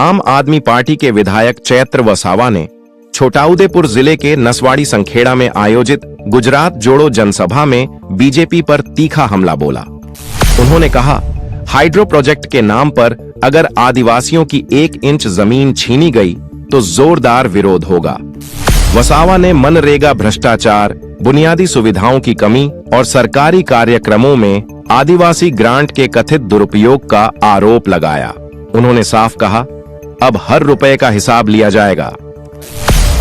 आम आदमी पार्टी के विधायक चैत्र वसावा ने छोटाउदेपुर ज़िले के नसवाड़ी संखेड़ा में आयोजित गुजरात जोड़ो जनसभा में बीजेपी पर तीखा हमला बोला। उन्होंने कहा, हाइड्रो प्रोजेक्ट के नाम पर अगर आदिवासियों की एक इंच ज़मीन छीनी गई तो जोरदार विरोध होगा। वसावा ने मनरेगा भ्रष्टाचार, बुनियादी सुविधाओं की कमी और सरकारी कार्यक्रमों में आदिवासी ग्रांट के कथित दुरुपयोग का आरोप लगाया। उन्होंने साफ़ कहा अब हर रुपए का हिसाब लिया जाएगा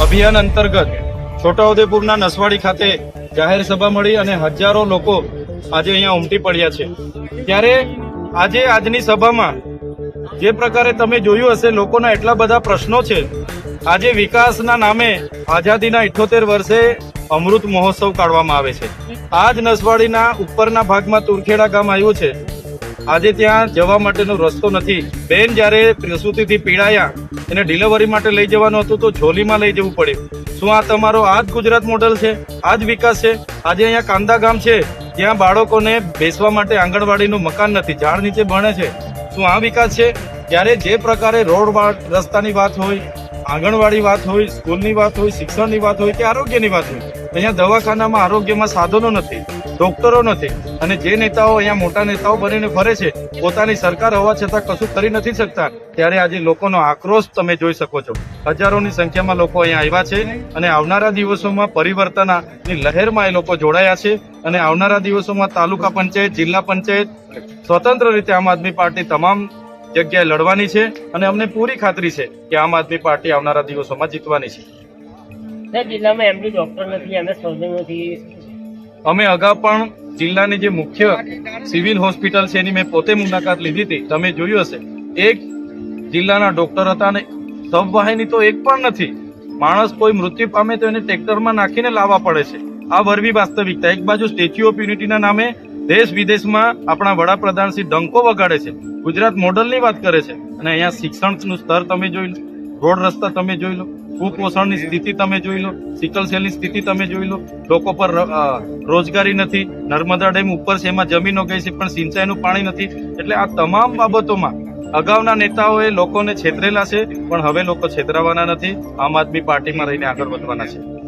અભિયાન અંતર્ગત છોટાઉદેપુરના નસવાડી ખાતે જાહેર સભા મળી અને હજારો લોકો આજે અહીંયા ઉમટી પડ્યા છે ત્યારે આજે આજની સભામાં જે પ્રકારે તમે જોયું હશે લોકોના એટલા બધા પ્રશ્નો છે આજે વિકાસના નામે આઝાદીના ઇઠોતેર વર્ષે અમૃત મહોત્સવ કાઢવામાં આવે છે આજ નસવાડીના ઉપરના ભાગમાં તુરખેડા ગામ આવ્યું છે આજે ત્યાં જવા માટેનો રસ્તો નથી. બેન જ્યારે પ્રસૂતિથી પીડાયા, એને ડિલિવરી માટે લઈ જવાનું હતું તો ઝોલીમાં લઈ જવું પડ્યું શું આ તમારો આ જ ગુજરાત મોડલ છે? આ જ વિકાસ છે? આજે અહીંયા કાંદા ગામ છે ત્યાં બાળકોને બેસવા માટે આંગણવાડીનું મકાન નથી, ઝાડ નીચે ભણે છે. શું આ વિકાસ છે? ત્યારે જે પ્રકારે રોડ રસ્તાની વાત હોય, આંગણવાડી વાત હોય, સ્કૂલની વાત હોય, શિક્ષણની વાત હોય કે આરોગ્યની વાત હોય, અહીંયા દવાખાનામાં આરોગ્યમાં સાધનો નથી. ડોક્ટરો નથી. અને જે નેતાઓ અહીંયા મોટા નેતાઓ બનીને ફરે છે, પોતાની સરકાર હોવા છતાં કશું કરી નથી શકતા. ત્યારે આજે લોકોનો આક્રોશ તમે જોઈ શકો છો. હજારોની સંખ્યામાં લોકો અહીંયા આવ્યા છે અને આવનારા દિવસોમાં પરિવર્તનની લહેરમાં એ લોકો જોડાયા છે અને આવનારા દિવસોમાં તાલુકા પંચાયત, જિલ્લા પંચાયત સ્વતંત્ર રીતે આમ આદમી પાર્ટી તમામ જગ્યાએ લડવાની છે અને અમને પૂરી ખાતરી છે કે આમ આદમી પાર્ટી આવનારા દિવસોમાં જીતવાની છે. જિલ્લામાં એમડી ડોક્ટર નથી એમએસ સૌજન નથી અમે અગાઉ પણ જિલ્લાની જે મુખ્ય સિવિલ હોસ્પિટલ છે એની મેં પોતે મુલાકાત લીધી હતી. તમે જોયું હશે. એક જિલ્લાના ડોક્ટર હતા અને સબવાહિની તો એક પણ નથી. માણસ કોઈ મૃત્યુ પામે તો એને ટ્રેક્ટરમાં નાખીને લાવવા પડે છે. આ વરવી વાસ્તવિકતા. એક બાજુ સ્ટેચ્યુ ઓફ યુનિટીના નામે દેશ વિદેશમાં આપણા વડાપ્રધાન શ્રી ડંકો વગાડે છે. ગુજરાત મોડલની વાત કરે છે. અને અહીંયા શિક્ષણનું સ્તર તમે જોઈ લો. રોડ રસ્તા તમે જોઈ લો. કુપોષણની સ્થિતિ તમે જોઈ લો સિકલ સેલની સ્થિતિ તમે જોઈ લો. લોકો પર રોજગારી નથી. નર્મદા ડેમ ઉપર છે, એમાં જમીનો ગઈ છે, પણ સિંચાઈનું પાણી નથી. એટલે આ તમામ બાબતોમાં અગાઉના નેતાઓએ લોકોને છેતરેલા છે, પણ હવે લોકો છેતરાવાના નથી. આમ આદમી પાર્ટીમાં રહીને આગળ વધવાના છે.